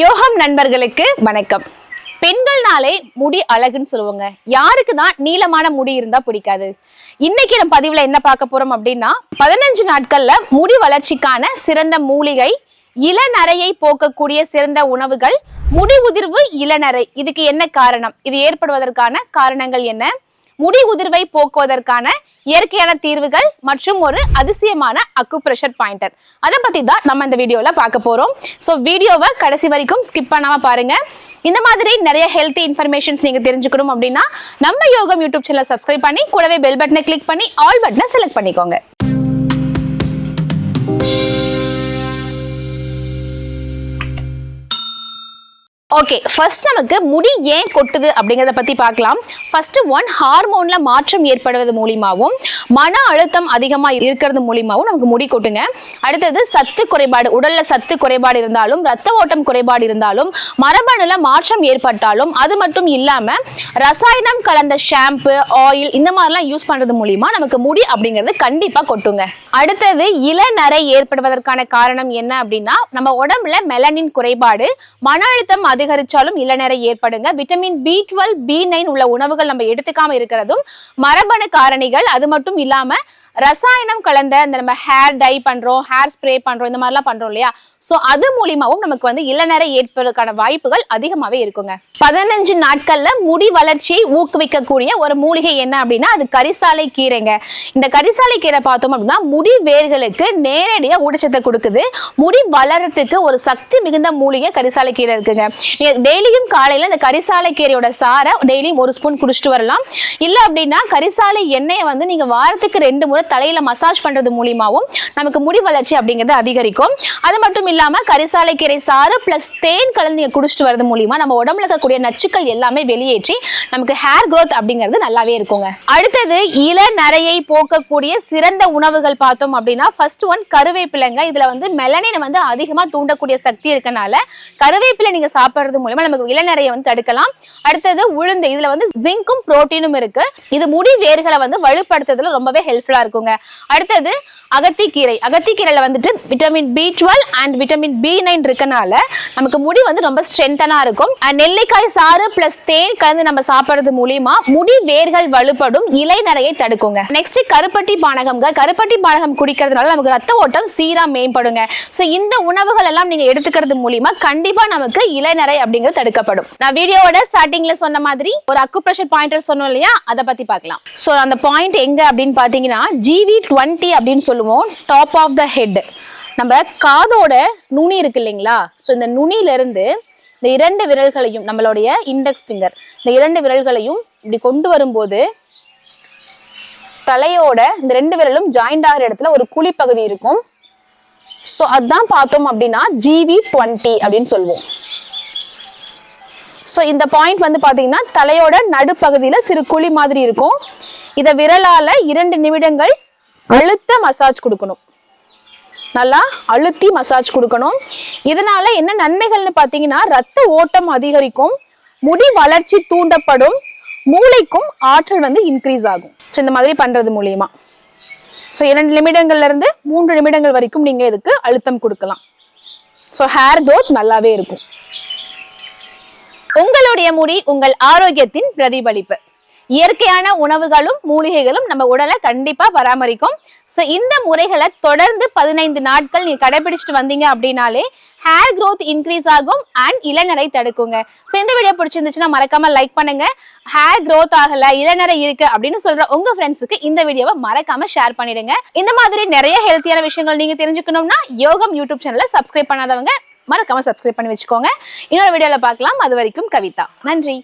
யோகம் நண்பர்களுக்கு வணக்கம். பெண்கள்னாலே முடி அழகுன்னு சொல்லுவாங்க. யாருக்கு தான் நீளமான முடி இருந்தா பிடிக்காது. இன்னைக்கு நம்ம பதிவுல என்ன பார்க்க போறோம் அப்படின்னா பதினஞ்சு நாட்கள்ல முடி வளர்ச்சிக்கான சிறந்த மூலிகை இளநரையை போக்கக்கூடிய சிறந்த உணவுகள் முடி உதிர்வு இளநரை. இதுக்கு என்ன காரணம்? இது ஏற்படுவதற்கான காரணங்கள் என்ன? முடி உதிர்வை போக்குவதற்கான இயற்கையான தீர்வுகள் மற்றும் ஒரு அதிசயமான அக்கு ப்ரெஷர் பாயிண்டர் அதை பத்தி தான் நம்ம இந்த வீடியோல பார்க்க போறோம். ஸோ வீடியோவை கடைசி வரைக்கும் ஸ்கிப் பண்ணாம பாருங்க. இந்த மாதிரி நிறைய ஹெல்த்தி இன்ஃபர்மேஷன்ஸ் நீங்க தெரிஞ்சுக்கணும் அப்படின்னா நம்ம யோகம் யூடியூப் சேனல் சப்ஸ்கிரைப் பண்ணி கூடவே பெல் பட்டனை கிளிக் பண்ணி ஆல் பட்டனை செலக்ட் பண்ணிக்கோங்க. ஓகே ஃபர்ஸ்ட் நமக்கு முடி ஏன் கொட்டுது அப்படிங்கிறத பற்றி பார்க்கலாம். ஃபர்ஸ்ட் ஒன் ஹார்மோனில் மாற்றம் ஏற்படுவது மூலியமாகவும் மன அழுத்தம் அதிகமாக இருக்கிறது மூலியமாகவும் நமக்கு முடி கொட்டுங்க. அடுத்தது சத்து குறைபாடு உடலில் சத்து குறைபாடு இருந்தாலும் ரத்த ஓட்டம் குறைபாடு இருந்தாலும் மரபணுல மாற்றம் ஏற்பட்டாலும் அது மட்டும் இல்லாமல் ரசாயனம் கலந்த ஷாம்பு ஆயில் இந்த மாதிரிலாம் யூஸ் பண்ணுறது மூலியமா நமக்கு முடி அப்படிங்கிறது கண்டிப்பாக கொட்டுங்க. அடுத்தது இளநரை ஏற்படுவதற்கான காரணம் என்ன அப்படின்னா நம்ம உடம்புல மெலனின் குறைபாடு மன அழுத்தம் அதிகரிச்சாலும் இளநரை ஏற்படுங்க. Vitamin B twelve B nine உள்ள உணவுகள் நம்ம எடுத்துக்காம இருக்கிறதும் மரபணு காரணிகள். அது மட்டும் இல்லாம ரசாயனம் கலந்த இந்த நம்ம ஹேர் டை பண்றோம் ஹேர் ஸ்ப்ரே பண்றோம் இந்த மாதிரிலாம் பண்றோம் இல்லையா? சோ அது மூலியமாவும் நமக்கு வந்து இளநரை ஏற்பதற்கான வாய்ப்புகள் அதிகமாவே இருக்குங்க. பதினஞ்சு நாட்கள்ல முடி வளர்ச்சியை ஊக்குவிக்கக்கூடிய ஒரு மூலிகை என்ன அப்படின்னா அது கரிசாலை கீரைங்க. இந்த கரிசாலை கீரை பார்த்தோம் அப்படின்னா முடி வேர்களுக்கு நேரடியாக ஊட்டச்சத்தை கொடுக்குது. முடி வளரத்துக்கு ஒரு சக்தி மிகுந்த மூலிகை கரிசாலை கீரை இருக்குங்க. டெய்லியும் காலையில் இந்த கரிசாலை கீரையோட சாரை டெய்லியும் ஒரு ஸ்பூன் குடிச்சிட்டு வரலாம். இல்லை அப்படின்னா கரிசாலை எண்ணெயை வந்து நீங்கள் வாரத்துக்கு ரெண்டு முறை தலையில் மசாஜ் பண்ணுறது மூலியமாகவும் நமக்கு முடி வளர்ச்சி அப்படிங்கிறது அதிகரிக்கும். அது மட்டும் இல்லாமல் கரிசாலை கீரை சாறு ப்ளஸ் தேன் கலந்து நீங்கள் குடிச்சிட்டு வரது மூலியமாக நம்ம உடம்புல இருக்கக்கூடிய நச்சுக்கள் எல்லாமே வெளியேற்றி நமக்கு ஹேர் க்ரோத் அப்படிங்கிறது நல்லாவே இருக்குங்க. அடுத்தது இள நரையை போக்கக்கூடிய சிறந்த உணவுகள் பார்த்தோம் அப்படின்னா ஃபர்ஸ்ட் ஒன் கருவேப்பிலைங்க. இதில் வந்து மெலனின் வந்து அதிகமாக தூண்டக்கூடிய சக்தி இருக்கனால கருவேப்பிலை நீங்கள் சாப்பிட சாப்பிடுறது மூலமா நமக்கு இளநரையை வந்து தடுக்கலாம். அடுத்தது உளுந்து. இதுல வந்து ஜிங்கும் புரோட்டீனும் இருக்கு. இது முடி வேர்களை வந்து வலுப்படுத்துறதுல ரொம்பவே ஹெல்ப்ஃபுல்லா இருக்குங்க. அடுத்தது அகத்திக்கீரை. அகத்திக்கீரையில வந்துட்டு vitamin B twelve and vitamin B nine இருக்கனால நமக்கு முடி வந்து ரொம்ப ஸ்ட்ரென்தனா இருக்கும். நெல்லிக்காய் சாறு பிளஸ் தேன் கலந்து நம்ம சாப்பிடுறது மூலியமா முடி வேர்கள் வலுப்படும் இலை நரையை தடுக்குங்க. நெக்ஸ்ட் கருப்பட்டி பானகம்ங்க. கருப்பட்டி பானகம் குடிக்கிறதுனால நமக்கு ரத்த ஓட்டம் சீரா மேம்படுங்க. ஸோ இந்த உணவுகள் எல்லாம் நீங்க எடுத்துக்கிறது மூலியமா கண்டிப்பா நமக்கு இலை நிறைய இலைநரை அப்படிங்கிறது தடுக்கப்படும். நான் வீடியோவோட ஸ்டார்டிங்ல சொன்ன மாதிரி ஒரு அக்குப்ரெஷர் பாயிண்டர் சொன்னோம் இல்லையா? அதை பத்தி பார்க்கலாம். ஸோ அந்த பாயிண்ட் எங்க அப்படின்னு பாத்தீங்கன்னா ஜிவி டுவெண்ட்டி அப்படின்னு சொல்லுவோம். டாப் ஆஃப் த ஹெட் நம்ம காதோட நுனி இருக்கு இல்லைங்களா? ஸோ இந்த நுனியில இருந்து இந்த இரண்டு விரல்களையும் நம்மளுடைய இண்டெக்ஸ் ஃபிங்கர் இந்த இரண்டு விரல்களையும் இப்படி கொண்டு வரும்போது தலையோட இந்த ரெண்டு விரலும் ஜாயிண்ட் ஆகிற இடத்துல ஒரு குழி பகுதி இருக்கும். ஸோ அதான் பார்த்தோம் அப்படின்னா ஜிவி டுவெண்ட்டி அப்படின்னு சொல்லுவோம். ஸோ இந்த பாயிண்ட் வந்து பார்த்தீங்கன்னா தலையோட நடுப்பகுதியில் சிறு குழி மாதிரி இருக்கும். இதை விரலால் இரண்டு நிமிடங்கள் அழுத்த மசாஜ் கொடுக்கணும். நல்லா அழுத்தி மசாஜ் கொடுக்கணும். இதனால என்ன நன்மைகள்னு பார்த்தீங்கன்னா ரத்த ஓட்டம் அதிகரிக்கும் முடி வளர்ச்சி தூண்டப்படும் மூளைக்கும் ஆற்றல் வந்து இன்க்ரீஸ் ஆகும். ஸோ இந்த மாதிரி பண்ணுறது மூலியமா. ஸோ இரண்டு நிமிடங்கள்லேருந்து மூன்று நிமிடங்கள் வரைக்கும் நீங்கள் இதுக்கு அழுத்தம் கொடுக்கலாம். ஸோ ஹேர் க்ரோத் நல்லாவே இருக்கும். உங்களுடைய முடி உங்கள் ஆரோக்கியத்தின் பிரதிபலிப்பு. இயற்கையான உணவுகளும் மூலிகைகளும் நம்ம உடலை கண்டிப்பா பராமரிக்கும். ஸோ இந்த முறைகளை தொடர்ந்து பதினைந்து நாட்கள் நீங்க கடைபிடிச்சிட்டு வந்தீங்க அப்படின்னாலே ஹேர் க்ரோத் இன்க்ரீஸ் ஆகும் அண்ட் இளநரை தடுக்குங்க. ஸோ இந்த வீடியோ பிடிச்சிருந்துச்சுன்னா மறக்காம லைக் பண்ணுங்க. ஹேர் க்ரோத் ஆகல இளநரை இருக்கு அப்படின்னு சொல்ற உங்க ஃப்ரெண்ட்ஸுக்கு இந்த வீடியோவை மறக்காம ஷேர் பண்ணிடுங்க. இந்த மாதிரி நிறைய ஹெல்த்தியான விஷயங்கள் நீங்க தெரிஞ்சுக்கணும்னா யோகம் யூடியூப் சேனலை சப்ஸ்கிரைப் பண்ணாதவங்க மறக்காம சப்ஸ்கிரைப் பண்ணி வச்சுக்கோங்க. இன்னொரு வீடியோல பார்க்கலாம். அது வரைக்கும் கவிதா. நன்றி.